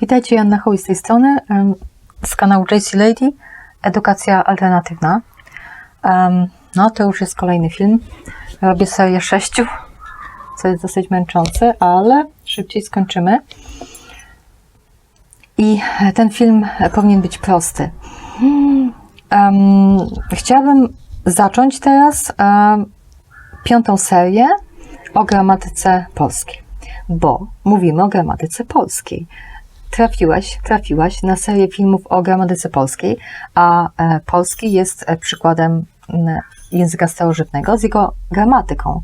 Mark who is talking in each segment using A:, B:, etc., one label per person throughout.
A: Witajcie, Janna Hołi z tej strony, z kanału JC Lady, Edukacja Alternatywna. No, to już jest kolejny film. Robię serię sześciu, co jest dosyć męczące, ale szybciej skończymy. I ten film powinien być prosty. Em, Chciałabym zacząć teraz em, piątą serię o gramatyce polskiej, bo mówimy o gramatyce polskiej trafiłeś, trafiłaś na serię filmów o gramatyce polskiej, a e, polski jest e, przykładem języka starożytnego z jego gramatyką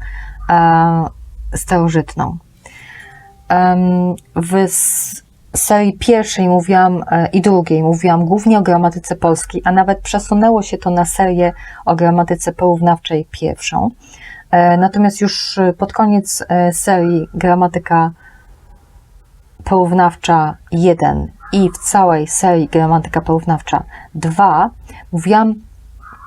A: e, starożytną. W serii pierwszej mówiłam i drugiej mówiłam głównie o gramatyce polskiej, a nawet przesunęło się to na serię o gramatyce porównawczej pierwszą. E, Natomiast już e, pod koniec e, serii gramatyka porównawcza 1 i w całej serii gramatyka porównawcza 2 mówiłam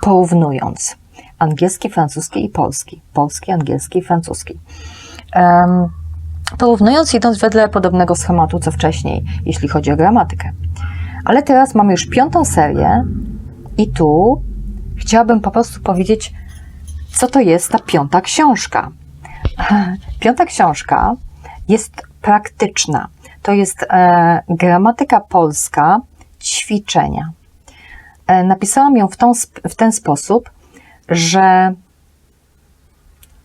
A: porównując angielski, francuski i polski. Polski, angielski i francuski. Em, porównując, idąc wedle podobnego schematu co wcześniej, jeśli chodzi o gramatykę. Ale teraz mamy już piątą serię i tu chciałabym po prostu powiedzieć, co to jest ta piąta książka. Piąta książka jest praktyczna. To jest e, gramatyka polska ćwiczenia. E, napisałam ją w, tą, w ten sposób, że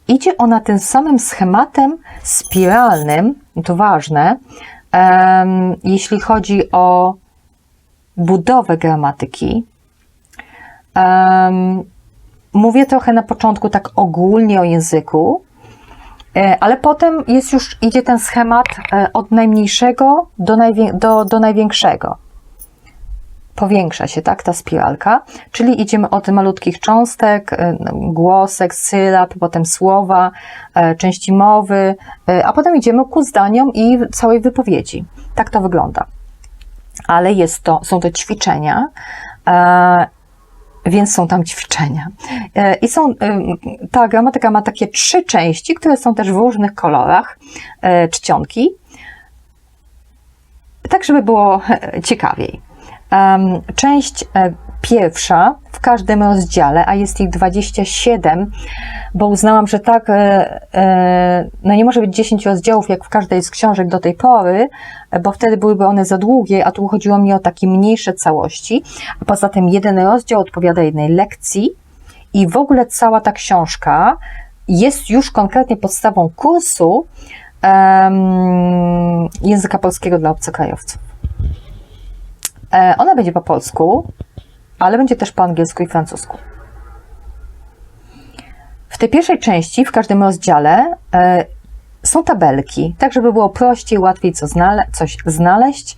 A: idzie ona tym samym schematem spiralnym, to ważne, em, jeśli chodzi o budowę gramatyki. Em, mówię trochę na początku tak ogólnie o języku, E, Ale potem jest już, idzie ten schemat e, od najmniejszego do, najwię- do, do największego. Powiększa się, tak, ta spiralka, czyli idziemy od malutkich cząstek, e, głosek, sylab, potem słowa, części mowy, a potem idziemy ku zdaniom i całej wypowiedzi. Tak to wygląda. Ale jest to, są to ćwiczenia, więc są tam ćwiczenia. E, I są, e, ta gramatyka ma takie trzy części, które są też w różnych kolorach e, czcionki, tak żeby było ciekawiej. Część pierwsza w każdym rozdziale, a jest ich 27, bo uznałam, że tak, e, e, no nie może być 10 rozdziałów jak w każdej z książek do tej pory, bo wtedy byłyby one za długie, a tu chodziło mi o takie mniejsze całości. A poza tym jeden rozdział odpowiada jednej lekcji i w ogóle cała ta książka jest już konkretnie podstawą kursu em, języka polskiego dla obcokrajowców. E, Ona będzie po polsku, ale będzie też po angielsku i francusku. W tej pierwszej części, w każdym rozdziale, e, są tabelki, tak żeby było prościej, łatwiej co coś znaleźć.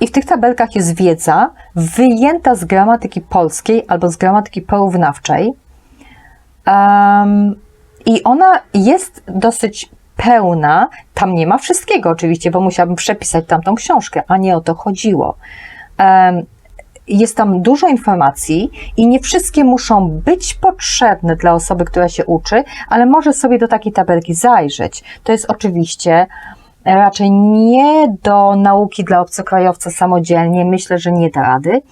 A: I w tych tabelkach jest wiedza wyjęta z gramatyki polskiej albo z gramatyki porównawczej. Em, I ona jest dosyć pełna. Tam nie ma wszystkiego oczywiście, bo musiałabym przepisać tamtą książkę, a nie o to chodziło. Jest tam dużo informacji i nie wszystkie muszą być potrzebne dla osoby, która się uczy, ale może sobie do takiej tabelki zajrzeć. To jest oczywiście raczej nie do nauki dla obcokrajowca samodzielnie. Myślę, że nie da rady.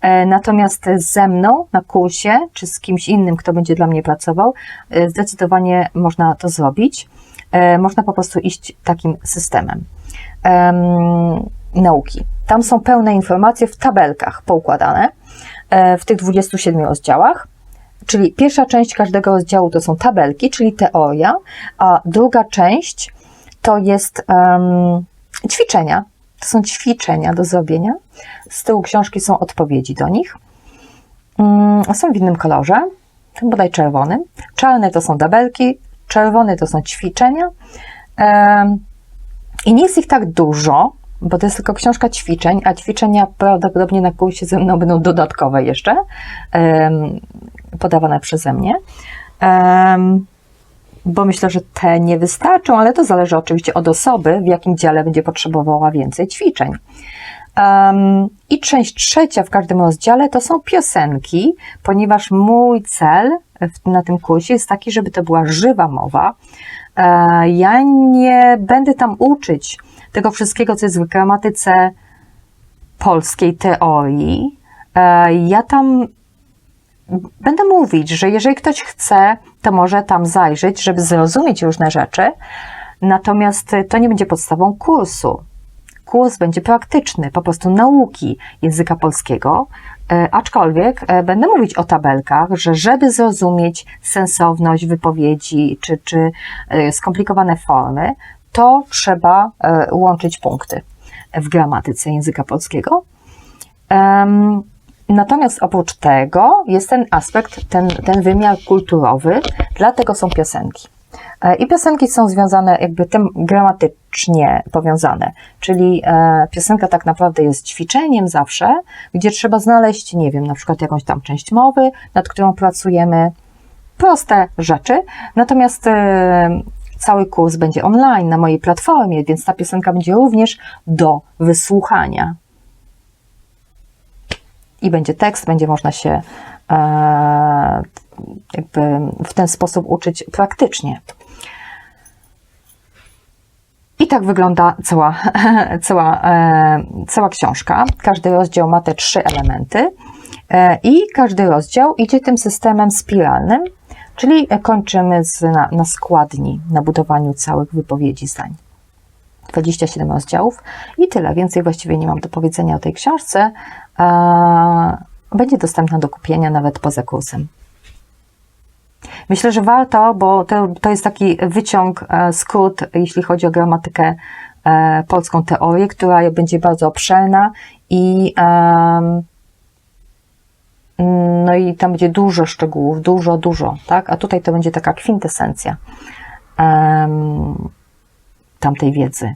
A: E, Natomiast ze mną na kursie, czy z kimś innym, kto będzie dla mnie pracował, e, zdecydowanie można to zrobić. E, Można po prostu iść takim systemem em, nauki. Tam są pełne informacje w tabelkach poukładane e, w tych 27 rozdziałach. Czyli pierwsza część każdego rozdziału to są tabelki, czyli teoria, a druga część to jest em, ćwiczenia. To są ćwiczenia do zrobienia. Z tyłu książki są odpowiedzi do nich. Mm, Są w innym kolorze, bodaj czerwonym. Czarne to są tabelki, czerwone to są ćwiczenia. Em, I nie jest ich tak dużo, bo to jest tylko książka ćwiczeń, a ćwiczenia prawdopodobnie na kursie ze mną będą dodatkowe jeszcze, podawane przeze mnie. Bo myślę, że te nie wystarczą, ale to zależy oczywiście od osoby, w jakim dziale będzie potrzebowała więcej ćwiczeń. I część trzecia w każdym rozdziale to są piosenki, ponieważ mój cel na tym kursie jest taki, żeby to była żywa mowa, Ja nie będę tam uczyć tego wszystkiego, co jest w gramatyce polskiej teorii. E, Ja tam będę mówić, że jeżeli ktoś chce, to może tam zajrzeć, żeby zrozumieć różne rzeczy, natomiast to nie będzie podstawą kursu. Kurs będzie praktyczny, po prostu nauki języka polskiego, e, aczkolwiek e, będę mówić o tabelkach, że żeby zrozumieć sensowność wypowiedzi czy, czy e, skomplikowane formy, to trzeba łączyć punkty w gramatyce języka polskiego. Natomiast oprócz tego jest ten aspekt, ten, ten wymiar kulturowy, dlatego są piosenki. E, I piosenki są związane jakby tym gramatycznie powiązane, czyli e, piosenka tak naprawdę jest ćwiczeniem zawsze, gdzie trzeba znaleźć, nie wiem, na przykład jakąś tam część mowy, nad którą pracujemy, proste rzeczy, natomiast e, cały kurs będzie online na mojej platformie, więc ta piosenka będzie również do wysłuchania. I będzie tekst, będzie można się jakby w ten sposób uczyć praktycznie. I tak wygląda cała, cała, e, cała książka. Każdy rozdział ma te trzy elementy e, i każdy rozdział idzie tym systemem spiralnym, czyli kończymy z, na, na składni, na budowaniu całych wypowiedzi zdań. 27 rozdziałów i tyle. Więcej właściwie nie mam do powiedzenia o tej książce. Będzie dostępna do kupienia nawet poza kursem. Myślę, że warto, bo to, to jest taki wyciąg, e, skrót, jeśli chodzi o gramatykę e, polską teorię, która będzie bardzo obszerna i no i tam będzie dużo szczegółów, dużo, dużo, tak? A tutaj to będzie taka kwintesencja em, tamtej wiedzy.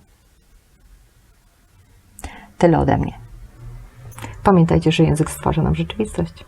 A: Tyle ode mnie. Pamiętajcie, że język stwarza nam rzeczywistość.